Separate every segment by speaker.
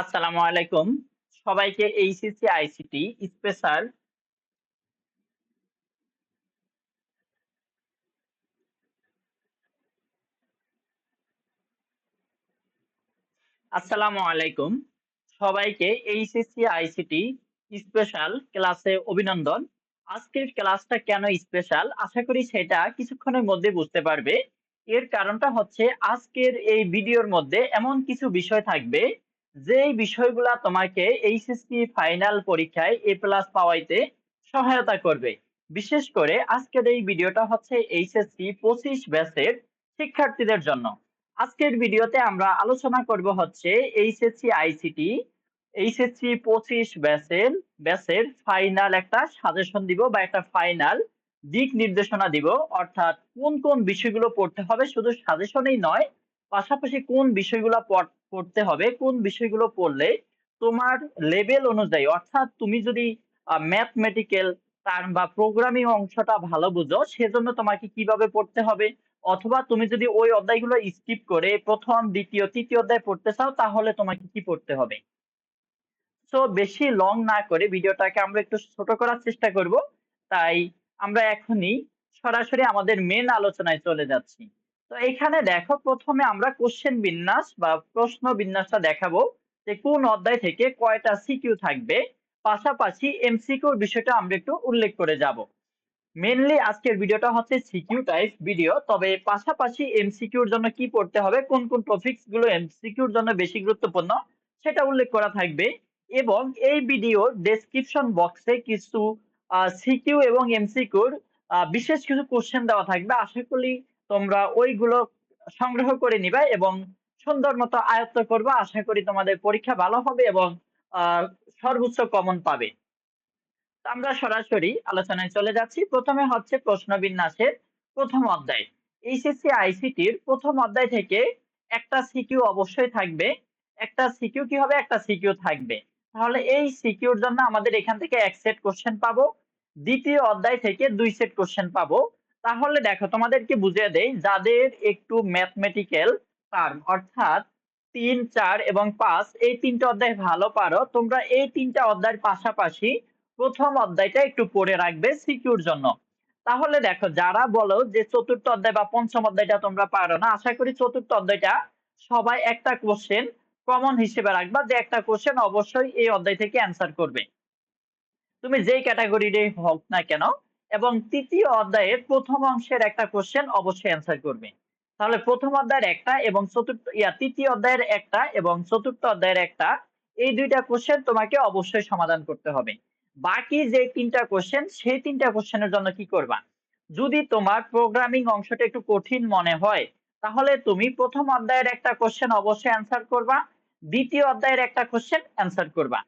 Speaker 1: আসসালামু আলাইকুম। সবাইকে এইচএসসি আইসিটি স্পেশাল আসসালামু আলাইকুম। সবাইকে এইচএসসি আইসিটি স্পেশাল ক্লাসে অভিনন্দন। আজকের ক্লাসটা কেন স্পেশাল আশা করি সেটা কিছুক্ষণের মধ্যে বুঝতে পারবে। এর কারণটা হচ্ছে আজকের এই ভিডিওর মধ্যে এমন কিছু বিষয় থাকবে, যেই বিষয়গুলা তোমাকে এইচএসসি ফাইনাল পরীক্ষায় এ প্লাস পাওয়াইতে সহায়তা করবে। বিশেষ করে আজকের এই ভিডিওটা হচ্ছে এইচএসসি পঁচিশ ব্যাচের শিক্ষার্থীদের জন্য। আজকের ভিডিওতে আমরা আলোচনা করব হচ্ছে এইচএসসি আইসিটি এইচএসসি পঁচিশ ব্যাচের ব্যাচের ফাইনাল একটা সাজেশন দিব বা একটা ফাইনাল দিক নির্দেশনা দিব। অর্থাৎ কোন কোন বিষয়গুলো পড়তে হবে শুধু সাজেশনেই নয়, পাশাপাশি কোন বিষয়গুলো পড়তে হবে, কোন বিষয়গুলো পড়লে তোমার লেভেল অনুযায়ী, অর্থাৎ তুমি যদি ম্যাথমেটিক্যাল টার্ম বা প্রোগ্রামিং অংশটা ভালো বুঝো, সেজন্য তোমাকে কীভাবে পড়তে হবে? অথবা তুমি যদি ওই অধ্যায়গুলো স্কিপ করে প্রথম, দ্বিতীয়, তৃতীয় অধ্যায় পড়তে চাও, তাহলে তোমাকে কি পড়তে হবে? সো বেশি লং না করে ভিডিওটাকে আমরা একটু ছোট করার চেষ্টা করব। তাই আমরা এখনই সরাসরি আমাদের মেন আলোচনায় চলে যাচ্ছি। তো এখানে দেখো প্রথমে আমরা কোশ্চেন বিন্যাস বা প্রশ্ন বিন্যাসটা দেখাবো যে কোন অধ্যায় থেকে কয়টা সিকিউ থাকবে। পাশাপাশি এমসিকিউর বিষয়টা আমরা একটু উল্লেখ করে যাব। মেনলি আজকের ভিডিওটা হচ্ছে সিকিউ টাইপ ভিডিও তবে পাশাপাশি এমসিকিউর জন্য কি পড়তে হবে, কোন কোন টপিকসগুলো এমসিকিউর জন্য বেশি গুরুত্বপূর্ণ, সেটা উল্লেখ করা থাকবে। এবং এই ভিডিওর ডেসক্রিপশন বক্সে কিছু সিকিউ এবং এমসিকিউর বিশেষ কিছু কোশ্চেন দেওয়া থাকবে। আশা করি তোমরা ওইগুলো সংগ্রহ করে নিবা এবং সুন্দর মতো আয়ত্ত করবে। আশা করি তোমাদের পরীক্ষা ভালো হবে এবং সর্বোচ্চ কমন পাবে। আমরা সরাসরি আলোচনায় চলে যাচ্ছি। প্রথমে হচ্ছে প্রশ্ন বিন্যাসের প্রথম অধ্যায়। এইচএসসি আইসিটির প্রথম অধ্যায় থেকে একটা সিকিউ অবশ্যই থাকবে। একটা সিকিউ কি হবে? একটা সিকিউ থাকবে। তাহলে এই সিকিউর জন্য আমাদের এখান থেকে এক সেট কোশ্চেন পাবো। দ্বিতীয় অধ্যায় থেকে দুই সেট কোশ্চেন পাবো। তাহলে দেখো, তোমাদেরকে বুঝিয়ে দেই, যাদের একটু ম্যাথমেটিক্যাল টার্ম অর্থাৎ তিন, চার এবং পাঁচ, এই তিনটা অধ্যায় ভালো পারো। তোমরা এই তিনটা অধ্যায়ের পাশাপাশি প্রথম অধ্যায়টা একটু পড়ে রাখবে সিকিউর জন্য। তাহলে দেখো, যারা বলো যে চতুর্থ অধ্যায় বা পঞ্চম অধ্যায়টা তোমরা পারো না, আশা করি চতুর্থ অধ্যায়টা সবাই একটা কোশ্চেন কমন হিসেবে রাখবা যে একটা কোশ্চেন অবশ্যই এই অধ্যায় থেকে অ্যান্সার করবে। তুমি যেই ক্যাটাগরির হোক না কেন, এবং তৃতীয় অধ্যায়ের প্রথম অংশের একটা কোশ্চেন অবশ্যই অ্যান্সার করবে। তাহলে প্রথম অধ্যায়ের একটা এবং চতুর্থ, ইয়া, তৃতীয় অধ্যায়ের একটা এবং চতুর্থ অধ্যায়ের একটা, এই দুইটা কোশ্চেন তোমাকে অবশ্যই সমাধান করতে হবে। বাকি যে তিনটা কোশ্চেন সেই তিনটা কোশ্চেনের জন্য কি করবা? যদি তোমার প্রোগ্রামিং অংশটা একটু কঠিন মনে হয়, তাহলে তুমি প্রথম অধ্যায়ের একটা কোশ্চেন অবশ্যই অ্যান্সার করবা। দ্বিতীয় অধ্যায়ের একটা কোশ্চেন অ্যান্সার করবা।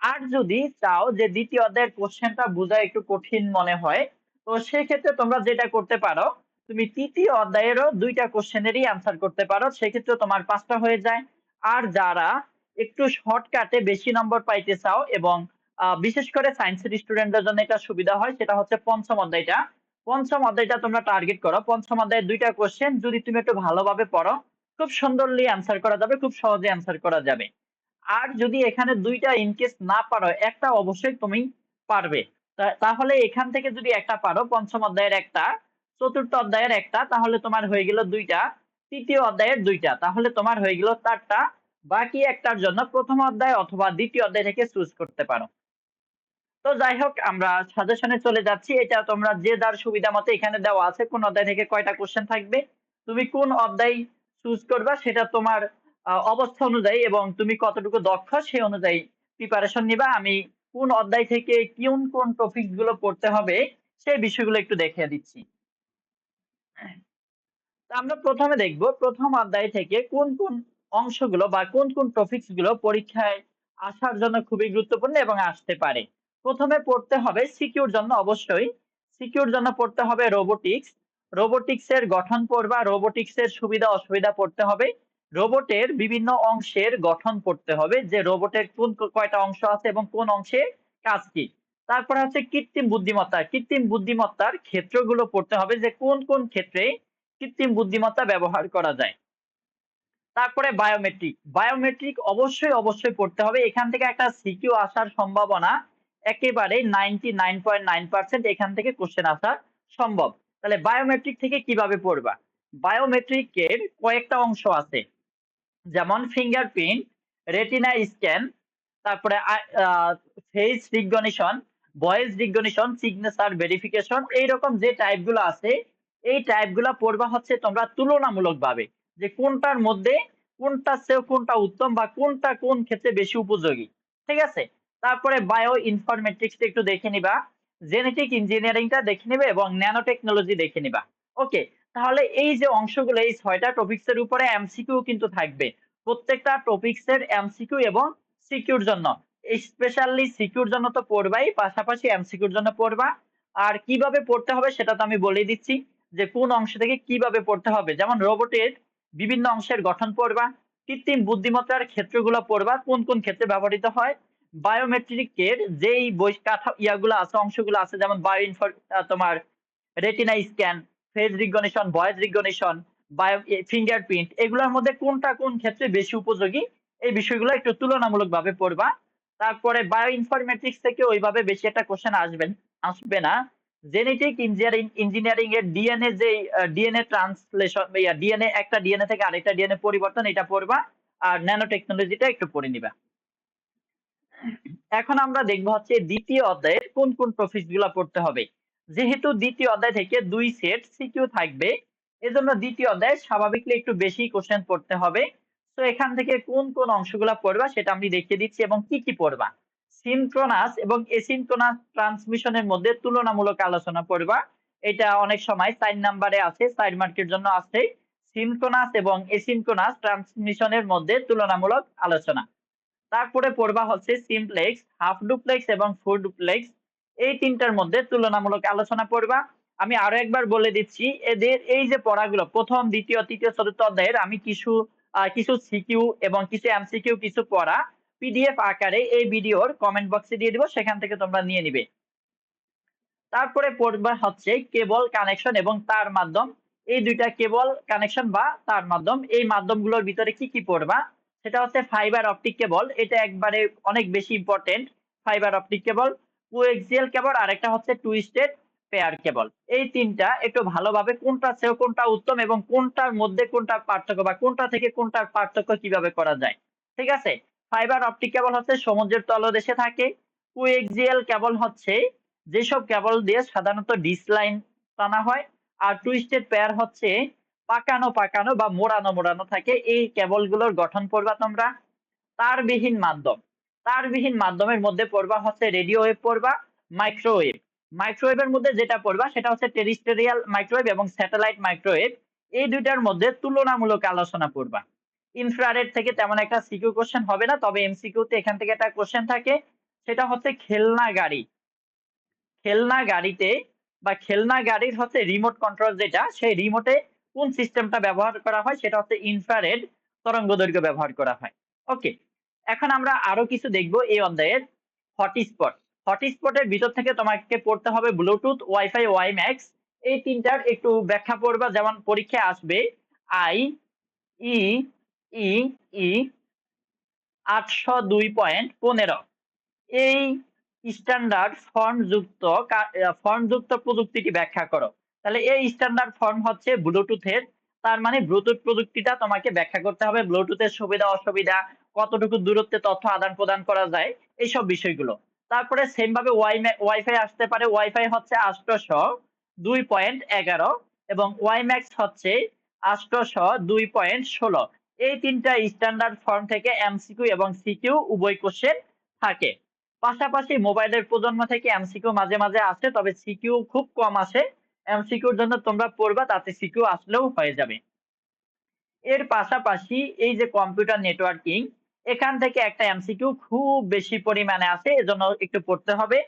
Speaker 1: আর যদি চাও যে দ্বিতীয় অধ্যায়ের কোশ্চেনটা বোঝা একটু কঠিন মনে হয়, তো সেক্ষেত্রে তোমরা যেটা করতে পারো, তুমি তৃতীয় অধ্যায়েরও দুইটা কোশ্চেনেরই অ্যান্সার করতে পারো, সেক্ষেত্রে তোমার পাঁচটা হয়ে যায়। আর যারা একটু শর্টকাটে বেশি নম্বর পাইতে চাও এবং বিশেষ করে সায়েন্সের স্টুডেন্টদের জন্য এটা সুবিধা হয়, সেটা হচ্ছে পঞ্চম অধ্যায়টা। পঞ্চম অধ্যায়টা তোমরা টার্গেট করো। পঞ্চম অধ্যায়ের দুইটা কোশ্চেন যদি তুমি একটু ভালোভাবে পড়ো খুব সুন্দরলি অ্যান্সার করা যাবে, খুব সহজে অ্যান্সার করা যাবে। আর যদি এখানে দুইটা ইনকেস না পারো, একটা অবশ্যই তুমি পারবে। তাহলে এখান থেকে যদি একটা পারো, পঞ্চম অধ্যায়ের একটা, চতুর্থ অধ্যায়ের একটা, তাহলে তোমার হয়ে গেল দুইটা, তৃতীয় অধ্যায়ের দুইটা, তাহলে তোমার হয়ে গেল চারটা, বাকি একটার জন্য প্রথম অধ্যায় অথবা দ্বিতীয় অধ্যায় থেকে চুজ করতে পারো। তো যাই হোক, আমরা সাজেশনে চলে যাচ্ছি। এটা তোমরা যে যার সুবিধা মতো এখানে দেওয়া আছে, কোন অধ্যায় থেকে কয়টা কোশ্চেন থাকবে, তুমি কোন অধ্যায় চুজ করবা, সেটা তোমার অবস্থা অনুযায়ী এবং তুমি কতটুকু দক্ষ সেই অনুযায়ী প্রিপারেশন নিবা। আমি কোন অধ্যায় থেকে কোন কোন টপিকগুলো পড়তে হবে সেই বিষয়গুলো একটু দেখিয়ে দিচ্ছি। আমরা প্রথমে দেখব, প্রথম অধ্যায় থেকে কোন কোন অংশগুলো বা কোন কোন টপিকসগুলো পরীক্ষায় আসার জন্য খুবই গুরুত্বপূর্ণ এবং আসতে পারে। প্রথমে পড়তে হবে সিকিউর জন্য অবশ্যই। সিকিউর জন্য পড়তে হবে রোবোটিক্স রোবোটিক্স এর গঠন পড়বা রোবোটিক্স এর সুবিধা, অসুবিধা পড়তে হবে। রোবটের বিভিন্ন অংশের গঠন পড়তে হবে, যে রোবটের কোন কয়টা অংশ আছে এবং কোন অংশে কাজ কি। তারপরে হচ্ছে কৃত্রিম বুদ্ধিমত্তা। কৃত্রিম বুদ্ধিমত্তার ক্ষেত্রগুলো পড়তে হবে, যে কোন কোন ক্ষেত্রে কৃত্রিম বুদ্ধিমত্তা ব্যবহার করা যায়। তারপরে বায়োমেট্রিক বায়োমেট্রিক অবশ্যই অবশ্যই পড়তে হবে। এখান থেকে একটা সিকিউ আসার সম্ভাবনা একেবারে ninety nine point nine percent এখান থেকে কোশ্চেন আসা সম্ভব। তাহলে বায়োমেট্রিক থেকে কীভাবে পড়বা? বায়োমেট্রিকের কয়েকটা অংশ আছে। যেমন ফিঙ্গারপ্রিন্ট রেটিনা স্ক্যান তারপরে face recognition voice recognition signature verification এইরকম যে টাইপগুলো আছে, এই টাইপগুলো পড়বা হচ্ছে তোমরা তুলনামূলকভাবে যে কোনটার মধ্যে কোনটা চেয়ে কোনটা উত্তম বা কোনটা কোন ক্ষেত্রে বেশি উপযোগী। ঠিক আছে? তারপরে বায়ো ইনফরমেটিক্স একটু দেখে নিবা। জেনেটিক ইঞ্জিনিয়ারিংটা দেখে নিবে এবং ন্যানো টেকনোলজি দেখে নিবা। ওকে তাহলে এই যে অংশগুলো, এই ছয়টা টপিকস এর উপরে এমসিকিউ কিন্তু থাকবে। প্রত্যেকটা টপিকস এর এমসিকিউ এবং সিকিউর জন্য। স্পেশালি সিকিউর জন্য তো পড়বাই, পাশাপাশি এমসিকিউর জন্য পড়বা। আর কীভাবে পড়তে হবে সেটা তো আমি বলে দিচ্ছি, যে কোন অংশ থেকে কীভাবে পড়তে হবে। যেমন রোবটের বিভিন্ন অংশের গঠন পড়বা, কৃত্রিম বুদ্ধিমত্তার ক্ষেত্রগুলো পড়বা, কোন কোন ক্ষেত্রে ব্যবহৃত হয়। বায়োমেট্রিকের যেই বই কাঠা ইয়াগুলো আছে, অংশগুলো আছে, যেমন বায়ো তোমার retina scan face recognition voice recognition bio fingerprint এগুলোর মধ্যে কোনটা কোন ক্ষেত্রে বেশি উপযোগী, এই বিষয়গুলো একটু তুলনামূলকভাবে পড়বা। তারপরে বায়ো ইনফরমেটিক্স থেকে ওইভাবে বেশি একটা কোশ্চেন আসবেন আসবে না। জেনেটিক ইঞ্জিনিয়ারিং ইঞ্জিনিয়ারিং এর ডিএনএ যে ডিএনএ ট্রান্সলেশন ডিএনএ একটা ডিএনএ থেকে আরেকটা ডিএনএ পরিবর্তন, এটা পড়বা। আর ন্যানো টেকনোলজিটা একটু পড়ে নিবা। এখন আমরা দেখব হচ্ছে দ্বিতীয় অধ্যায়ের কোন কোন টপিকগুলা পড়তে হবে। যেহেতু দ্বিতীয় অধ্যায় থেকে দুই সেট সিকিউ থাকবে, এজন্য দ্বিতীয় অধ্যায়ে স্বাভাবিকলি একটু বেশি কোশ্চেন পড়তে হবে। তো এখান থেকে কোন কোন অংশগুলা পড়বা সেটা আমি দেখিয়ে দিচ্ছি এবং কি কি পড়বা। সিনক্রোনাস এবং এসিনক্রোনাস ট্রান্সমিশনের মধ্যে তুলনামূলক আলোচনা পড়বা। এটা অনেক সময় চার নাম্বারে আছে সাইড মার্কের জন্য আছে। সিনক্রোনাস এবং এসিনক্রোনাস ট্রান্সমিশনের মধ্যে তুলনামূলক আলোচনা। তারপরে পড়বা হচ্ছে সিমপ্লেক্স, হাফ ডুপ্লেক্স এবং ফুল ডুপ্লেক্স। এই তিনটার মধ্যে তুলনামূলক আলোচনা পড়বা। আমি আরও একবার বলে দিচ্ছি, এদের এই যে পড়াগুলো, প্রথম, দ্বিতীয়, তৃতীয়, চতুর্থ অধ্যায়ের আমি কিছু কিছু সিকিউ এবং কিছু এমসিকিউ কিছু পড়া পিডিএফ আকারে এই ভিডিওর কমেন্ট বক্সে দিয়ে দিব, সেখান থেকে তোমরা নিয়ে নিবে। তারপরে পড়বা হচ্ছে কেবল কানেকশন এবং তার মাধ্যম। এই দুইটা কেবল কানেকশন বা তার মাধ্যম, এই মাধ্যমগুলোর ভিতরে কি কি পড়বা? সেটা হচ্ছে ফাইবার অপটিক কেবল এটা একবারে অনেক বেশি important fibre optic cable coaxial cable আর একটা হচ্ছে টুইস্টেড পেয়ার কেবল এই তিনটা একটু ভালোভাবে কোনটা চেয়ে কোনটা উত্তম এবং কোনটার মধ্যে কোনটা পার্থক্য বা কোনটা থেকে কোনটার পার্থক্য কীভাবে করা যায়। ঠিক আছে? ফাইবার অপটিক কেবল হচ্ছে সমুদ্রের তলদেশে থাকে কোএক্সিয়াল কেবল হচ্ছে যেসব কেবল দিয়ে সাধারণত ডিস লাইন টানা হয়, আর টুইস্টেড পেয়ার হচ্ছে পাকানো পাকানো বা মোড়ানো মোড়ানো থাকে। এই কেবলগুলোর গঠন পড়বা তোমরা। তারবিহীন মাধ্যম। তারবিহীন মাধ্যমের মধ্যে পড়বা হচ্ছে রেডিও ওয়েভ পড়বা মাইক্রোওয়েভ মাইক্রোওয়েভের মধ্যে যেটা পড়বা, সেটা হচ্ছে টেরিস্টেরিয়াল মাইক্রোওয়েভ এবং স্যাটেলাইট মাইক্রোওয়েভ এই দুইটার মধ্যে তুলনামূলক আলোচনা পড়বা। ইনফ্রারেড থেকে তেমন একটা সিকিউ কোশ্চেন হবে না, তবে এমসিকিউ তে এখান থেকে একটা কোশ্চেন থাকে। সেটা হচ্ছে খেলনা গাড়ি। খেলনা গাড়িতে বা খেলনা গাড়ির হচ্ছে রিমোট কন্ট্রোল যেটা, সেই রিমোটে কোন সিস্টেমটা ব্যবহার করা হয় সেটা হচ্ছে ইনফ্রারেড তরঙ্গ দৈর্ঘ্য ব্যবহার করা হয়। ওকে এখন আমরা আরও কিছু দেখব এই অধ্যায়ের হটস্পট হটস্পটের ভিতর থেকে তোমাকে পড়তে হবে ব্লুটুথ ওয়াইফাই ওয়াই ম্যাক্স এই তিনটার একটু ব্যাখ্যা পড়বা, যেমন পরীক্ষায় আসবে আই ই ই ই আটশো দুই পয়েন্ট পনেরো। এই স্ট্যান্ডার্ড ফর্ম যুক্ত ফর্ম যুক্ত প্রযুক্তিটি ব্যাখ্যা করো। তাহলে এই স্ট্যান্ডার্ড ফর্ম হচ্ছে ব্লুটুথের তার মানে ব্লুটুথ প্রযুক্তিটা তোমাকে ব্যাখ্যা করতে হবে ব্লুটুথের সুবিধা, অসুবিধা, কতটুকু দূরত্বে তথ্য আদান প্রদান করা যায়, এইসব বিষয়গুলো। তারপরে সেম ভাবে ওয়াইফাই আসতে পারে। ওয়াইফাই হচ্ছে আষ্টশো দুই পয়েন্ট এগারো এবং ওয়াইম্যাক্স হচ্ছে আষ্টশো দুই পয়েন্ট ষোলো। এই তিনটা স্ট্যান্ডার্ড ফর্ম থেকে এমসিকিউ এবং সিকিউ উভয় কোশ্চেন থাকে। পাশাপাশি মোবাইলের প্রজন্ম থেকে এমসিকিউ মাঝে মাঝে আসে, তবে সিকিউ খুব কম আসে। এমসিকিউর জন্য তোমরা পড়বা, তাতে সিকিউ আসলেও হয়ে যাবে। এর পাশাপাশি এই যে কম্পিউটার নেটওয়ার্কিং এখান থেকে একটা এমসিকিউ খুব বেশি পরিমাণে আছে, এজন্য একটু পড়তে হবে।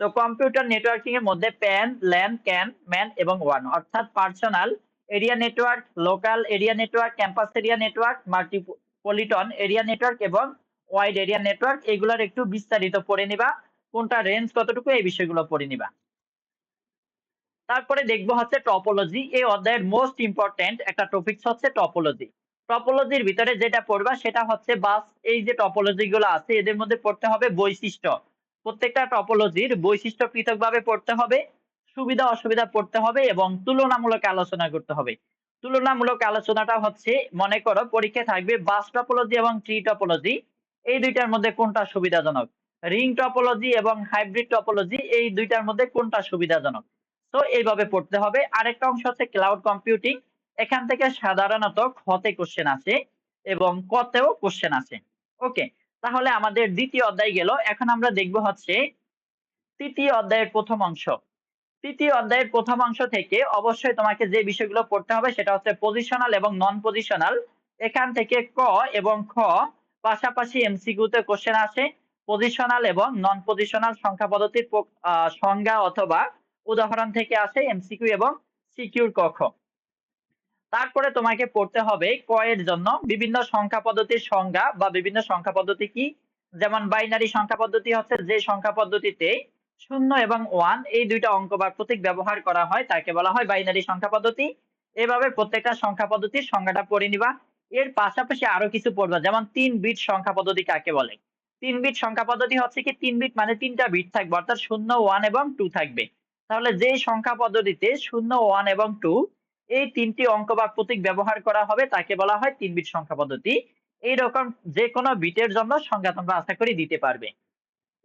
Speaker 1: তো কম্পিউটার নেটওয়ার্কিং এর মধ্যে প্যান ল্যান ক্যান ম্যান এবং ওয়ান অর্থাৎ personal area network local area network campus area network metropolitan area network এবং ওয়াইড এরিয়া নেটওয়ার্ক এগুলোর একটু বিস্তারিত পড়ে নিবা। কোনটা রেঞ্জ কতটুকু, এই বিষয়গুলো পড়ে নিবা। তারপরে দেখব হচ্ছে টপোলজি এই অধ্যায়ের মোস্ট ইম্পর্টেন্ট একটা টপিকস হচ্ছে টপোলজি টপোলজির ভিতরে যেটা পড়বা সেটা হচ্ছে বাস, এই যে টপোলজি গুলো আছে, এদের মধ্যে পড়তে হবে বৈশিষ্ট্য। প্রত্যেকটা টপোলজির বৈশিষ্ট্য পৃথকভাবে পড়তে হবে, সুবিধা অসুবিধা পড়তে হবে এবং তুলনামূলক আলোচনা করতে হবে। তুলনামূলক আলোচনাটা হচ্ছে, মনে করো, পরীক্ষায় থাকবে বাস টপোলজি এবং ট্রি টপোলজি এই দুইটার মধ্যে কোনটা সুবিধাজনক? রিং টপোলজি এবং হাইব্রিড টপোলজি এই দুইটার মধ্যে কোনটা সুবিধাজনক? তো এইভাবে পড়তে হবে। আরেকটা অংশ হচ্ছে ক্লাউড কম্পিউটিং এখান থেকে সাধারণত খতে কোশ্চেন আছে এবং কতেও কোশ্চেন আছে ওকে তাহলে আমাদের দ্বিতীয় অধ্যায় গেল। এখন আমরা দেখব হচ্ছে তৃতীয় অধ্যায়ের প্রথম অংশ। তৃতীয় অধ্যায়ের প্রথম অংশ থেকে অবশ্যই তোমাকে যে বিষয়গুলো পড়তে হবে সেটা হচ্ছে পজিশনাল এবং নন পজিশনাল এখান থেকে ক এবং খ পাশাপাশি এমসিকিউতে কোশ্চেন আসে। পজিশনাল এবং নন পজিশনাল সংখ্যা পদ্ধতির সংজ্ঞা অথবা উদাহরণ থেকে আসে এমসিকিউ এবং সিকিউর কখ তারপরে তোমাকে পড়তে হবে ক এর জন্য বিভিন্ন সংখ্যা পদ্ধতির সংজ্ঞা বা বিভিন্ন সংখ্যা পদ্ধতি কি? যেমন বাইনারি সংখ্যা পদ্ধতি হচ্ছে যে সংখ্যা পদ্ধতিতে শূন্য এবং ওয়ান এই দুইটা অঙ্ক বা প্রতীক ব্যবহার করা হয়, তাকে বলা হয় বাইনারি সংখ্যা পদ্ধতি। এভাবে প্রত্যেকটা সংখ্যা পদ্ধতির সংজ্ঞাটা পড়ে নিবা। এর পাশাপাশি আরও কিছু পড়বা, যেমন তিন বিট সংখ্যা পদ্ধতি কাকে বলে? তিন বিট সংখ্যা পদ্ধতি হচ্ছে কি, তিন বিট মানে তিনটা বিট থাকবে, অর্থাৎ শূন্য, ওয়ান এবং টু থাকবে। তাহলে যে সংখ্যা পদ্ধতিতে শূন্য ওয়ান এবং টু এই তিনটি অঙ্ক বা প্রতীক ব্যবহার করা হবে, তাকে বলা হয় তিন বিট সংখ্যা পদ্ধতি। এইরকম যে কোনো বিটের জন্য সংজ্ঞা তোমরা আশা করি দিতে পারবে।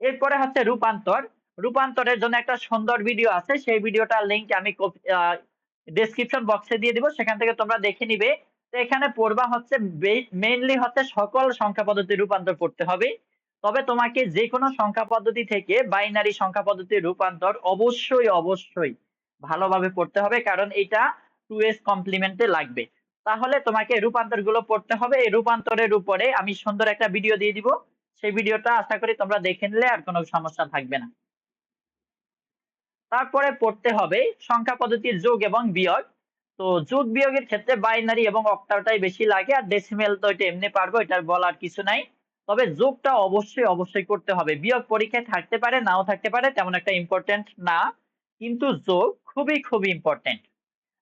Speaker 1: এরপরে হচ্ছে রূপান্তর। রূপান্তরের জন্য একটা সুন্দর ভিডিও আছে, সেই ভিডিওটার লিংক আমি ডেসক্রিপশন বক্সে দিয়ে দিব, সেখান থেকে তোমরা দেখে নিবে। তো এখানে পড়বা হচ্ছে মেইনলি হচ্ছে সকল সংখ্যা পদ্ধতি রূপান্তর পড়তে হবে। তবে তোমাকে যে কোনো সংখ্যা পদ্ধতি থেকে বাইনারি সংখ্যা পদ্ধতির রূপান্তর অবশ্যই অবশ্যই ভালোভাবে পড়তে হবে, কারণ এটা টু এস কমপ্লিমেন্টে লাগবে। তাহলে তোমাকে রূপান্তরগুলো পড়তে হবে। এই রূপান্তরের উপরে আমি সুন্দর একটা ভিডিও দিয়ে দিব। সেই ভিডিওটা আশা করি তোমরা দেখে নিলে আর কোনো সমস্যা থাকবে না। তারপরে পড়তে হবে সংখ্যা পদ্ধতির যোগ এবং বিয়োগ। তো যোগ বিয়োগের ক্ষেত্রে বাইনারি এবং অক্টালটাই বেশি লাগে, আর ডেসিমেল তো এটা এমনি পারব, এটার বলার কিছু নাই। তবে যোগটা অবশ্যই অবশ্যই করতে হবে। বিয়োগ পরীক্ষায় থাকতে পারে, নাও থাকতে পারে, তেমন একটা ইম্পর্টেন্ট না। কিন্তু যোগ খুবই খুবই ইম্পর্টেন্ট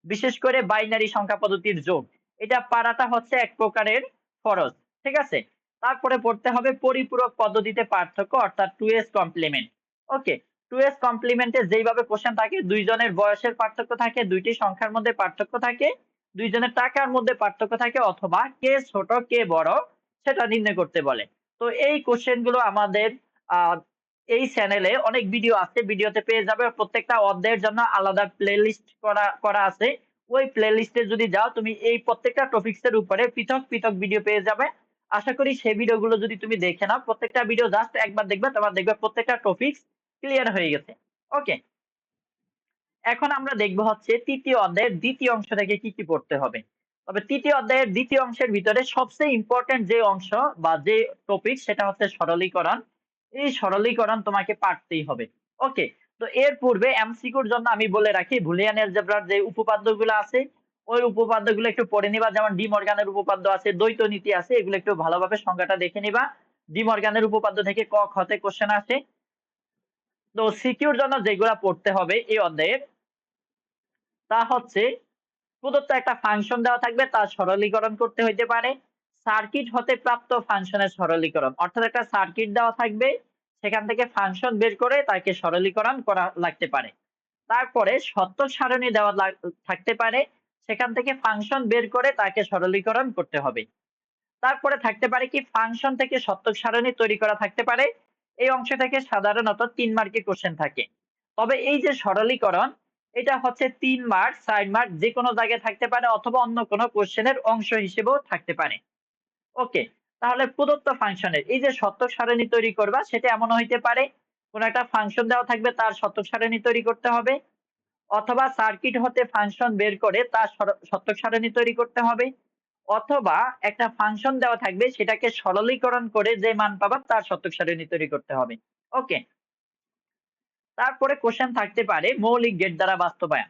Speaker 1: বিশেষ করে বাইনারি সংখ্যা পদ্ধতির যোগ। এটা পারাটা হচ্ছে এক প্রকারের ফরজ ঠিক আছে? তারপরে পড়তে হবে পরিপূরক পদ্ধতিতে পার্থক্য, অর্থাৎ two's complement okay two's কমপ্লিমেন্টে যেইভাবে কোশ্চেন থাকে, দুইজনের বয়সের পার্থক্য থাকে, দুইটি সংখ্যার মধ্যে পার্থক্য থাকে, দুইজনের টাকার মধ্যে পার্থক্য থাকে, অথবা কে ছোট, কে বড় সেটা নির্ণয় করতে বলে। তো এই কোশ্চেনগুলো আমাদের এই চ্যানেলে অনেক ভিডিও আছে ভিডিওতে পেয়ে যাবে। প্রত্যেকটা অধ্যায়ের জন্য আলাদা প্লেলিস্ট করা করা আছে। ওই প্লেলিস্টে যদি যাও, তুমি এই প্রত্যেকটা টপিকস এর উপরে পৃথক পৃথক ভিডিও পেয়ে যাবে। আশা করি সেই ভিডিওগুলো যদি তুমি দেখে নাও, প্রত্যেকটা ভিডিও জাস্ট একবার দেখবে, তোমার দেখবে প্রত্যেকটা টপিকস ক্লিয়ার হয়ে গেছে। ওকে এখন আমরা দেখব হচ্ছে তৃতীয় অধ্যায়ের দ্বিতীয় অংশ থেকে কি কি পড়তে হবে। তবে তৃতীয় অধ্যায়ের দ্বিতীয় অংশের ভিতরে সবচেয়ে ইম্পর্টেন্ট যে অংশ বা যে টপিক সেটা হচ্ছে সরলীকরণ। এই সরলীকরণ তোমাকে পারতেই হবে। ওকে তো এর পূর্বে এমসিকিউর জন্য আমি বলে রাখি, বুলিয়ান এলজেব্রার যে উপপাদ্যগুলো আছে, ওই উপপাদ্যগুলো একটু পড়ে নিবা। যেমন ডি মর্গানের উপপাদ্য আছে, দ্বৈত নীতি আছে, এগুলো একটু ভালোভাবে সংজ্ঞাটা দেখে নিবা। ডি মর্গানের উপপাদ্য থেকে ক খতে কোশ্চেন আসে। তো সিকিউর জন্য যেগুলা পড়তে হবে এই অধ্যায়ের তা হচ্ছে প্রদত্ত একটা ফাংশন দেওয়া থাকবে তার সরলীকরণ করতে হইতে পারে। সার্কিট হতে প্রাপ্ত ফাংশনের সরলীকরণ। অর্থাৎ একটা সার্কিট দেওয়া থাকবে, সেখান থেকে ফাংশন বের করে তাকে সরলীকরণ করা লাগতে পারে। তারপরে সত্য সারণী দেওয়া থাকতে পারে, সেখান থেকে ফাংশন বের করে তাকে সরলীকরণ করতে হবে। তারপরে থাকতে পারে কি ফাংশন থেকে সত্য সারণী তৈরি করা থাকতে পারে। এই অংশ থেকে সাধারণত তিন মার্কের কোশ্চেন থাকে। তবে এই যে সরলীকরণ এটা হচ্ছে তিন মার্ক চার মার্ক যে কোনো জায়গায় থাকতে পারে অথবা অন্য কোনো কোশ্চেনের অংশ হিসেবেও থাকতে পারে। ওকে, তাহলে প্রদত্ত ফাংশনের, এই যে সত্যক সারণী তৈরি করবা, সেটা এমন হইতে পারে, কোন একটা ফাংশন দেওয়া থাকবে, তার সত্যক সারণী তৈরি করতে হবে, অথবা সার্কিট হতে ফাংশন বের করে তার সত্যক সারণী তৈরি করতে হবে, অথবা একটা ফাংশন দেওয়া থাকবে, সেটাকে সরলীকরণ করে যে মান পাবা, তার সত্যক সারণী তৈরি করতে হবে। ওকে তারপরে কোশ্চেন থাকতে পারে মৌলিক গেট দ্বারা বাস্তবায়ন।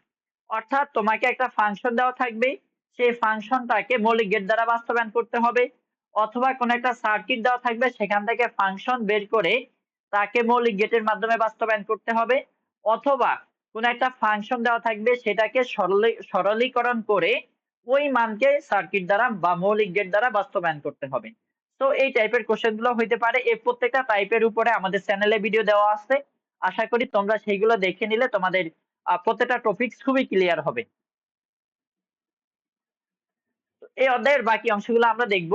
Speaker 1: অর্থাৎ তোমাকে একটা ফাংশন দেওয়া থাকবে, সেই ফাংশনটাকে মৌলিক গেট দ্বারা বাস্তবায়ন করতে হবে। অথবা কোন একটা সার্কিট দেওয়া থাকবে, সেখান থেকে ফাংশন বের করে তাকে মৌলিক গেটের মাধ্যমে বাস্তবায়ন করতে হবে। অথবা কোন একটা ফাংশন দেওয়া থাকবে, সেটাকে সরলি- সরলীকরণ করে ওই মানকে সার্কিট দ্বারা বা মৌলিক গেট দ্বারা বাস্তবায়ন করতে হবে। তো এই টাইপের কোশ্চেনগুলো হইতে পারে। এই প্রত্যেকটা টাইপের উপরে আমাদের চ্যানেলে ভিডিও দেওয়া আছে। আশা করি তোমরা সেইগুলো দেখে নিলে তোমাদের প্রত্যেকটা টপিকস খুবই ক্লিয়ার হবে। এই অধ্যায়ের বাকি অংশগুলো আমরা দেখব।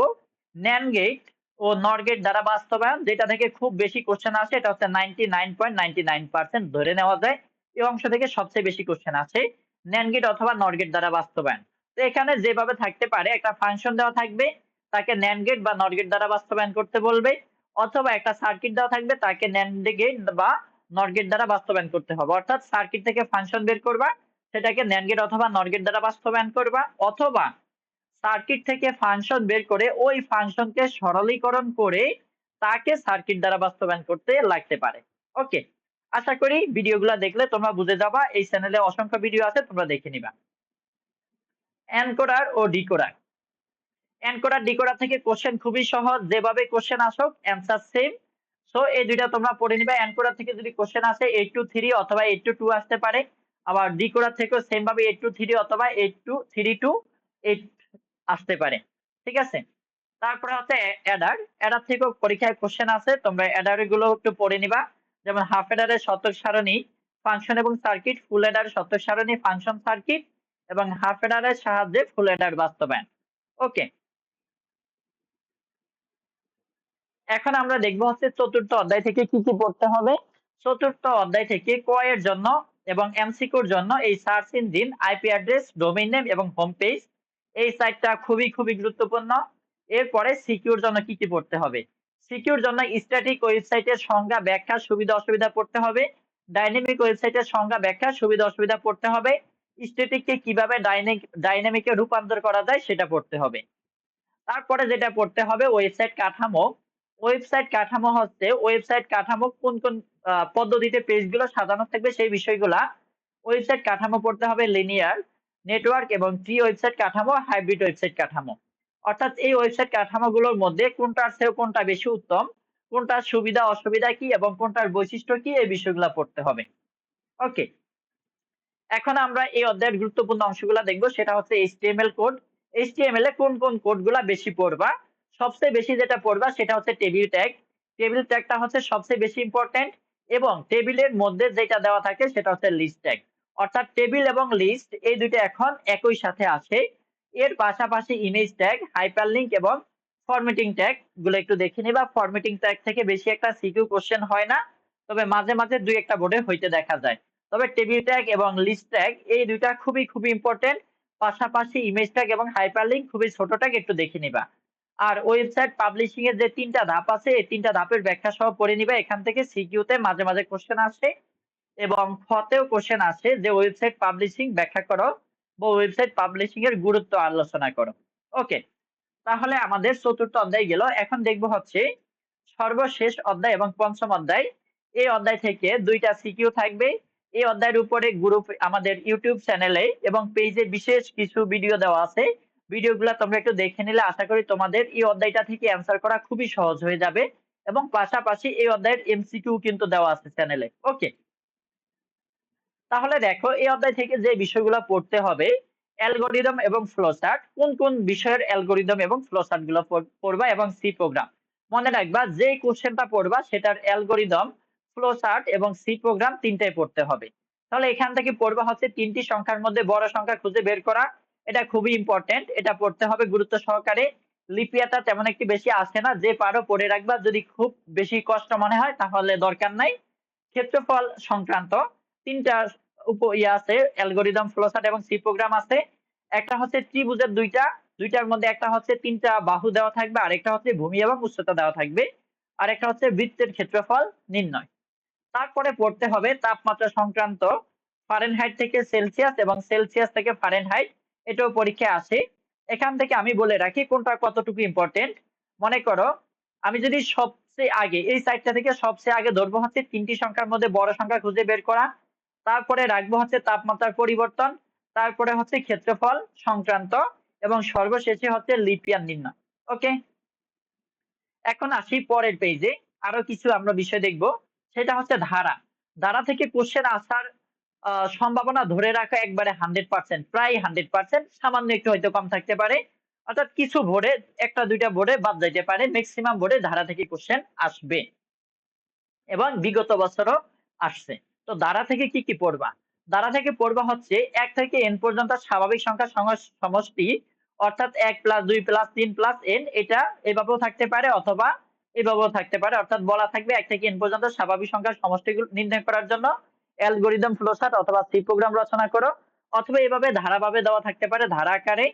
Speaker 1: ন্যান গেট ও নর গেট দ্বারা বাস্তবায়ন, যেটা থেকে খুব বেশি কোশ্চেন আসে, এটা হচ্ছে ninety nine point ninety nine percent ধরে নেওয়া যায়। এই অংশ থেকে সবচেয়ে বেশি কোশ্চেন আছে ন্যান গেট অথবা নর গেট দ্বারা বাস্তবায়ন। তো এখানে যেভাবে থাকতে পারে, একটা ফাংশন দেওয়া থাকবে, তাকে ন্যান গেট বা নর গেট দ্বারা বাস্তবায়ন করতে বলবে, অথবা একটা সার্কিট দেওয়া থাকবে, তাকে ন্যান গেট বা নর গেট দ্বারা বাস্তবায়ন করতে হবে। অর্থাৎ সার্কিট থেকে ফাংশন বের করবা, সেটাকে ন্যান গেট অথবা নর গেট দ্বারা বাস্তবায়ন করবা, অথবা সার্কিট থেকে ফাংশন বের করে ওই ফাংশনকে সরলীকরণ করে তাকে সার্কিট দ্বারা বাস্তবায়ন করতে লাগতে পারে। ওকে আশা করি ভিডিওগুলো দেখলে তোমরা বুঝে যাবা, এই চ্যানেলে অসংখ্য ভিডিও আছে, তোমরা দেখে নিবা। এনকোডার ও ডিকোডার এনকোডার ডিকোডার থেকে কোশ্চেন খুবই সহজ, যেভাবে কোশ্চেন আসুক অ্যান্সার সেম সো এই দুইটা তোমরা পড়ে নিবা। এনকোডার থেকে যদি কোশ্চেন আসে এইট টু থ্রি অথবা এইট টু টু আসতে পারে। আবার ডিকোডার থেকেও সেম ভাবে এইট টু থ্রি অথবা eight to three to eight আসতে পারে। ঠিক আছে? তারপরে হচ্ছে অ্যাডার অ্যাডার থেকেও পরীক্ষায় কোশ্চেন আছে তোমরা অ্যাডারগুলো একটু পড়ে নিবা। যেমন হাফ অ্যাডারের শতক সারণী ফাংশন এবং সার্কিট ফুল অ্যাডারের শতক সারণী ফাংশন সার্কিট এবং হাফ অ্যাডারের সাহায্যে ফুল অ্যাডার বাস্তবায়ন। ওকে এখন আমরা দেখব হচ্ছে চতুর্থ অধ্যায় থেকে কি কি পড়তে হবে। চতুর্থ অধ্যায় থেকে ক এর জন্য এবং এমসিকিউর জন্য এই search engine IP address domain name এবং হোম পেজ এই সাইটটা খুবই খুবই গুরুত্বপূর্ণ। এরপরে সিকিউর জন্য কি কি পড়তে হবে? সিকিউর জন্য স্ট্যাটিক ওয়েবসাইটের সংজ্ঞা ব্যাখ্যা, সুবিধা, অসুবিধা পড়তে হবে। ডাইনামিক ওয়েবসাইটের সংজ্ঞা ব্যাখ্যা, সুবিধা, অসুবিধা পড়তে হবে। স্ট্যাটিককে কীভাবে ডাইনামিকে রূপান্তর করা যায় সেটা পড়তে হবে। তারপরে যেটা পড়তে হবে ওয়েবসাইট কাঠামো। ওয়েবসাইট কাঠামো হচ্ছে ওয়েবসাইট কাঠামো কোন কোন পদ্ধতিতে পেজগুলো সাজানো থাকবে সেই বিষয়গুলা ওয়েবসাইট কাঠামো পড়তে হবে লিনিয়ার নেটওয়ার্ক এবং ট্রি ওয়েবসাইট কাঠামো হাইব্রিড ওয়েবসাইট কাঠামো। অর্থাৎ এই ওয়েবসাইট কাঠামোগুলোর মধ্যে কোনটার চেয়ে কোনটা বেশি উত্তম কোনটার সুবিধা অসুবিধা কি এবং কোনটার বৈশিষ্ট্য কি এই বিষয়গুলো পড়তে হবে। ওকে এখন আমরা এই অধ্যায়ের গুরুত্বপূর্ণ অংশগুলো দেখব, সেটা হচ্ছে এইচটিএমএল কোড এইচটিএমএল এ কোন কোন কোডগুলা বেশি পড়বা? সবচেয়ে বেশি যেটা পড়বা সেটা হচ্ছে টেবিল ট্যাগ টেবিল ট্যাগটা হচ্ছে সবচেয়ে বেশি ইম্পর্টেন্ট এবং টেবিলের মধ্যে যেটা দেওয়া থাকে সেটা হচ্ছে লিস্ট ট্যাগ অর্থাৎ টেবিল এবং লিস্ট এই দুইটা এখন একই সাথে আছে। এর পাশাপাশি ইমেজ ট্যাগ হাইপারলিংক এবং ফরম্যাটিং ট্যাগগুলো একটু দেখে নিবা। ফরম্যাটিং ট্যাগ থেকে বেশি একটা সিকিউ কোশ্চেন হয় না, তবে মাঝে মাঝে দুই একটা বোর্ডে হইতে দেখা যায়। তবে টেবিল ট্যাগ এবং লিস্ট ট্যাগ এই দুইটা খুবই খুবই ইম্পর্টেন্ট পাশাপাশি ইমেজ ট্যাগ এবং হাইপারলিংক খুবই ছোট ট্যাগ একটু দেখে নিবা। আর ওয়েবসাইট পাবলিশিং এর যে তিনটা ধাপ আছে, এই তিনটা ধাপের ব্যাখ্যা সহ পড়ে নিবা। এখান থেকে সিকিউতে মাঝে মাঝে কোশ্চেন আসে এবং ফতেও কোশ্চেন আসে যে ওয়েবসাইট পাবলিশিং ব্যাখ্যা করো বা ওয়েবসাইট পাবলিশিং এর গুরুত্ব আলোচনা করো। ওকে, তাহলে আমাদের চতুর্থ অধ্যায় গেল। এখন দেখব হচ্ছে সর্বশেষ অধ্যায় এবং পঞ্চম অধ্যায়। এই অধ্যায় থেকে দুইটা সিকিউ থাকবে। এই অধ্যায়ের উপরে গ্রুপ আমাদের ইউটিউব চ্যানেলে এবং পেজে বিশেষ কিছু ভিডিও দেওয়া আছে। ভিডিওগুলো তোমরা একটু দেখে নিলে আশা করি তোমাদের এই অধ্যায়টা থেকে অ্যান্সার করা খুবই সহজ হয়ে যাবে এবং পাশাপাশি এই অধ্যায়ের এমসিকিউ কিন্তু দেওয়া আছে চ্যানেলে ওকে তাহলে দেখো, এই অধ্যায় থেকে যে বিষয়গুলো পড়তে হবে অ্যালগোরিদম এবং ফ্লোচার্ট কোন কোন বিষয়ের অ্যালগোরিদম এবং ফ্লোচার্টগুলো পড়- পড়বা এবং সি প্রোগ্রাম মনে রাখবা, যে কোশ্চেনটা পড়বা, সেটার অ্যালগোরিদম ফ্লোচার্ট এবং সি প্রোগ্রাম তিনটাই পড়তে হবে। তাহলে এখান থেকে পড়বা হচ্ছে তিনটি সংখ্যার মধ্যে বড় সংখ্যা খুঁজে বের করা এটা খুবই ইম্পর্টেন্ট এটা পড়তে হবে গুরুত্ব সহকারে। লিপিয়াটা তেমন একটি বেশি আসে না, যে পারো পড়ে রাখবা। যদি খুব বেশি কষ্ট মনে হয়, তাহলে দরকার নাই। ক্ষেত্রফল সংক্রান্ত তিনটা উপ ইয়ে আছে, অ্যালগোরিদম, ফ্লোচার্ট এবং সি প্রোগ্রাম আছে। একটা হচ্ছে ত্রিভুজের দুইটা, দুইটার মধ্যে একটা হচ্ছে তিনটা বাহু দেওয়া থাকবে আর একটা হচ্ছে ভূমি এবং উচ্চতা দেওয়া থাকবে। আর একটা হচ্ছে বৃত্তের ক্ষেত্রফল নির্ণয়। তারপরে পড়তে হবে তাপমাত্রা সংক্রান্ত ফারেনহাইট থেকে সেলসিয়াস এবং সেলসিয়াস থেকে ফারেনহাইট এটাও পরীক্ষায় আসে এখান থেকে আমি বলে রাখি কোনটা কতটুকু ইম্পর্টেন্ট মনে করো, আমি যদি সবচেয়ে আগে, এই সাইডটা থেকে সবচেয়ে আগে ধরবো হচ্ছে তিনটি সংখ্যার মধ্যে বড় সংখ্যা খুঁজে বের করা, তারপরে রাখব হচ্ছে তাপমাত্রার পরিবর্তন, তারপরে হচ্ছে ক্ষেত্রফল, সংক্রান্ত, এবং সর্বশেষে হচ্ছে লিপিয়ান নির্ণয় ওকে এখন আসি পরের পেজে আরও কিছু আমরা বিষয় দেখব। সেটা হচ্ছে ধারা। ধারা থেকে কোশ্চেন আসার সম্ভাবনা ধরে রাখা একবারে হান্ড্রেড পার্সেন্ট প্রায় হান্ড্রেড পার্সেন্ট সামান্য একটু হয়তো কম থাকতে পারে। অর্থাৎ কিছু বোর্ডে, একটা দুইটা বোর্ডে বাদ যাইতে পারে ম্যাক্সিমাম বোর্ডে ধারা থেকে কোশ্চেন আসবে। এবং বিগত বছরও আসছে। তো দ্বারা থেকে কি কি পড়বা? দ্বারা থেকে পড়বা হচ্ছে এক থেকে এন পর্যন্ত স্বাভাবিক সংখ্যা সমষ্টি, অর্থাৎ এক প্লাস দুই প্লাস তিন প্লাস এন এটা এভাবেও থাকতে পারে অথবা এভাবেও থাকতে পারে। অর্থাৎ বলা থাকবে এক থেকে এন পর্যন্ত স্বাভাবিক সংখ্যার সমষ্টিগুলো নির্ণয় করার জন্য অ্যালগোরিদম ফ্লোচার্ট অথবা সি প্রোগ্রাম রচনা করো, অথবা এভাবে ধারাভাবে দেওয়া থাকতে পারে ধারা আকারে,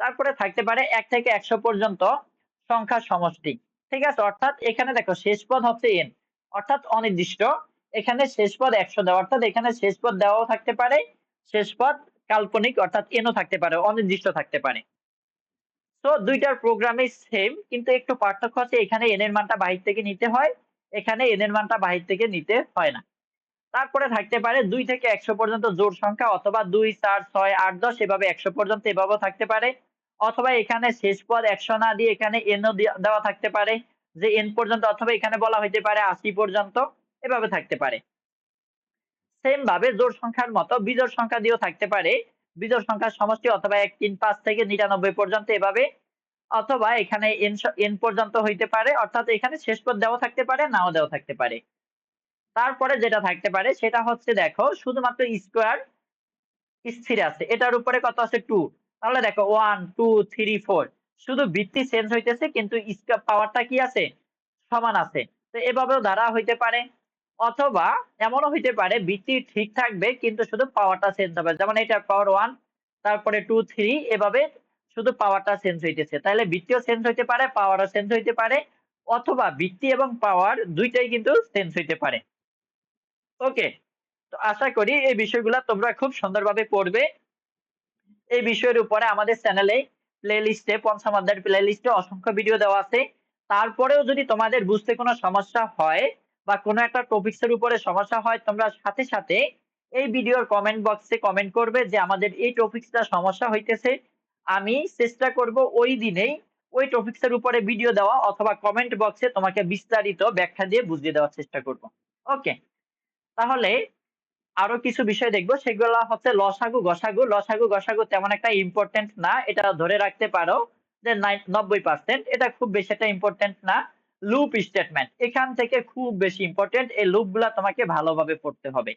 Speaker 1: তারপরে থাকতে পারে এক থেকে একশো পর্যন্ত সংখ্যার সমষ্টি। ঠিক আছে? অর্থাৎ এখানে দেখো, শেষ পদ হচ্ছে এন অর্থাৎ অনির্দিষ্ট। এখানে শেষ পদ একশো দেওয়া, অর্থাৎ এখানে শেষ পদ দেওয়াও থাকতে পারে, শেষ পদ কাল্পনিক, অর্থাৎ এনও থাকতে পারে, অনির্দিষ্ট থাকতে পারে। তো দুইটার প্রোগ্রামে সেম কিন্তু একটু পার্থক্য আছে এখানে এন এর মানটা বাহির থেকে নিতে হয়, এখানে এন এর মানটা বাহির থেকে নিতে হয় না। তারপরে থাকতে পারে দুই থেকে একশো পর্যন্ত জোড় সংখ্যা অথবা দুই, চার, ছয়, আট, দশ, এভাবে একশো পর্যন্ত এভাবেও থাকতে পারে। অথবা এখানে শেষ পদ একশো না দিয়ে এখানে এনও দেওয়া থাকতে পারে, যে এন পর্যন্ত অথবা এখানে বলা হইতে পারে আশি পর্যন্ত এভাবে থাকতে পারে। সেম ভাবে জোড় সংখ্যার মতো বিজোড় সংখ্যা দিয়েও থাকতে পারে। বিজোড় সংখ্যার সমষ্টি অথবা এক, তিন, পাঁচ থেকে নিরানব্বই পর্যন্ত এভাবে, অথবা এখানে এন এন পর্যন্ত হইতে পারে, অর্থাৎ এখানে শেষ পদ দেওয়া থাকতে পারে, নাও দেওয়া থাকতে পারে। তারপরে যেটা থাকতে পারে সেটা হচ্ছে দেখো, শুধুমাত্র স্কোয়ার স্থির আছে। এটার উপরে কত আছে? টু তাহলে দেখো ওয়ান টু থ্রি ফোর শুধু ভিত্তি চেঞ্জ হইতেছে, কিন্তু স্কোয়ার পাওয়ারটা কি আছে? সমান আছে। তো এভাবেও ধারা হইতে পারে। অথবা এমনও হইতে পারে, ভিত্তি ঠিক থাকবে, কিন্তু শুধু পাওয়ারটা চেঞ্জ হবে। যেমন এটা পাওয়ার ওয়ান তারপরে টু থ্রি এভাবে শুধু পাওয়ারটা চেঞ্জ হইতেছে। তাহলে বৃত্তিও চেঞ্জ হইতে পারে পাওয়ারও চেঞ্জ হইতে পারে। অথবা বৃত্তি এবং পাওয়ার দুইটাই কিন্তু চেঞ্জ হইতে পারে। ওকে তো আশা করি এই বিষয়গুলো তোমরা খুব সুন্দরভাবে পড়বে। এই বিষয়ের উপরে আমাদের চ্যানেলে প্লে লিস্টে পঞ্চম অধ্যায়ের প্লে লিস্টে অসংখ্য ভিডিও দেওয়া আছে। তারপরেও যদি তোমাদের বুঝতে কোনো সমস্যা হয় বা কোনো একটা টপিকস এর উপরে সমস্যা হয়, তোমরা সাথে সাথে এই ভিডিওর কমেন্ট বক্সে কমেন্ট করবে যে আমাদের এই টপিকসটা সমস্যা হইতেছে। আমি চেষ্টা করব ওই দিনেই ওই টপিকস এর উপরে ভিডিও দেওয়া অথবা কমেন্ট বক্সে তোমাকে বিস্তারিত ব্যাখ্যা দিয়ে বুঝিয়ে দেওয়ার চেষ্টা করব। ওকে তাহলে আরও কিছু বিষয় দেখব। সেগুলো হচ্ছে লসাগু, গসাগু। লসাগু, গসাগু তেমন একটা ইম্পর্টেন্ট না। এটা ধরে রাখতে পারো যে নব্বই পার্সেন্ট এটা খুব বেশি একটা ইম্পর্টেন্ট না। লুপ স্টেটমেন্ট এখান থেকে খুব বেশি ইম্পর্টেন্ট এই লুপগুলা তোমাকে ভালোভাবে পড়তে হবে।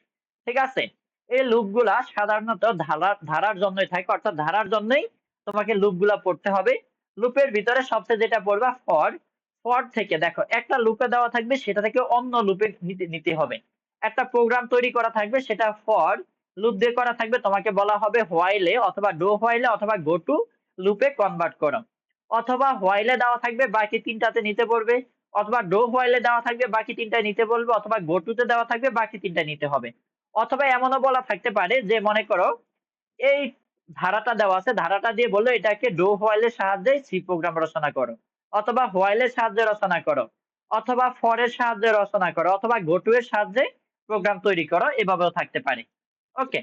Speaker 1: ঠিক আছে? এই লুপগুলা সাধারণত ধারার ধারার জন্যই থাকে। অর্থাৎ ধারার জন্যই তোমাকে লুপগুলা পড়তে হবে। লুপের ভিতরে সবচেয়ে যেটা পড়বা ফর ফর থেকে দেখো, একটা লুপে দেওয়া থাকবে, সেটা থেকে অন্য লুপে নিতে হবে। একটা প্রোগ্রাম তৈরি করা থাকবে, সেটা ফর লুপ দিয়ে করা থাকবে। তোমাকে বলা হবে হোয়াইলে অথবা ডো হোয়াইলে অথবা গো টু লুপে কনভার্ট করো। অথবা হোয়াইলে দেওয়া থাকবে, বাকি তিনটাতে নিতে পড়বে অথবা ডো হোয়াইলে দেওয়া থাকবে, বাকি তিনটা নিতে বলবে। অথবা গো টুতে দেওয়া থাকবে, বাকি তিনটা নিতে হবে। অথবা এমনও বলা থাকতে পারে যে, মনে করো, এই ধারাটা দেওয়া আছে, ধারাটা দিয়ে বলল এটাকে ডো হোয়াইলের সাহায্যে সি প্রোগ্রাম রচনা করো। অথবা হোয়াইলের সাহায্যে রচনা করো। অথবা ফরের সাহায্যে রচনা করো। অথবা গো টু এর সাহায্যে প্রোগ্রাম তৈরি করো, এভাবেও থাকতে পারে। ওকে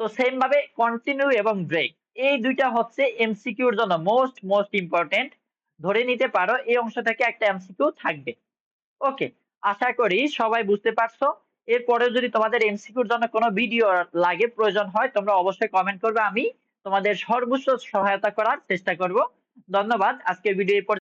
Speaker 1: তো সেম ভাবে কন্টিনিউ এবং ব্রেক এই দুইটা হচ্ছে এমসিকিউর জন্য মোস্ট মোস্ট ইম্পর্টেন্ট ধরে নিতে পারো, এই অংশ থেকে একটা এমসিকিউ থাকবে। ওকে আশা করি সবাই বুঝতে পারছ। এরপরে যদি তোমাদের এমসিকিউর জন্য কোনো ভিডিও লাগে, প্রয়োজন হয়, তোমরা অবশ্যই কমেন্ট করবে, আমি তোমাদের সর্বোচ্চ সহায়তা করার চেষ্টা করব। ধন্যবাদ, আজকের ভিডিও